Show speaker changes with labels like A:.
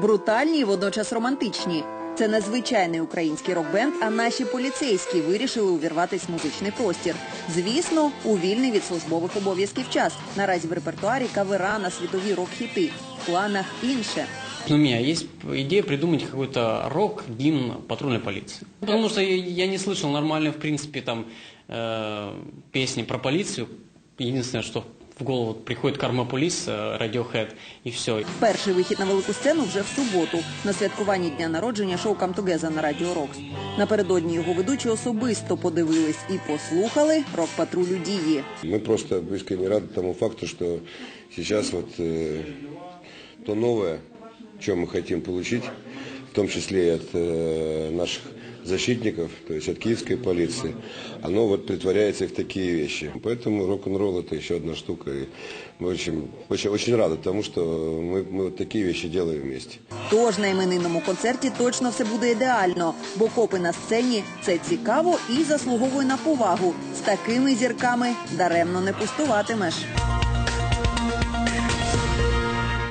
A: Брутальні і водночас романтичні. Це незвичайний український рок-бенд, а наші поліцейські вирішили увірватись в музичний простір. Звісно, у вільний від службових обов'язків час. Наразі в репертуарі кавера на світові рок-хіти. В планах інше.
B: У меня есть идея придумать какой-то рок, гимн патрульной полиции. Потому что я не слышал нормально, в принципе, там э, песни про полицию. Единственное, что в голову приходит Карма Полис, э, Radiohead, и все.
A: Перший вихід на велику сцену вже в суботу на святкуванні дня народження шоу «Come Together» на Радіо Рокс. Напередодні його ведучі особисто подивились і послухали рок-патрулю дії.
C: Мы просто искренне рады тому факту, что сейчас вот э, то новое, что мы хотим получить, в том числе и от э, наших защитников, то есть от киевской полиции, оно вот притворяется в такие вещи. Поэтому рок-н-ролл это еще одна штука. И мы очень, очень, очень рады тому, что мы, мы вот такие вещи делаем вместе.
A: Тож на іменинному концерті точно все буде ідеально, бо копи на сцені це цікаво і заслуговує на повагу. З такими зірками даремно не пустуватимеш.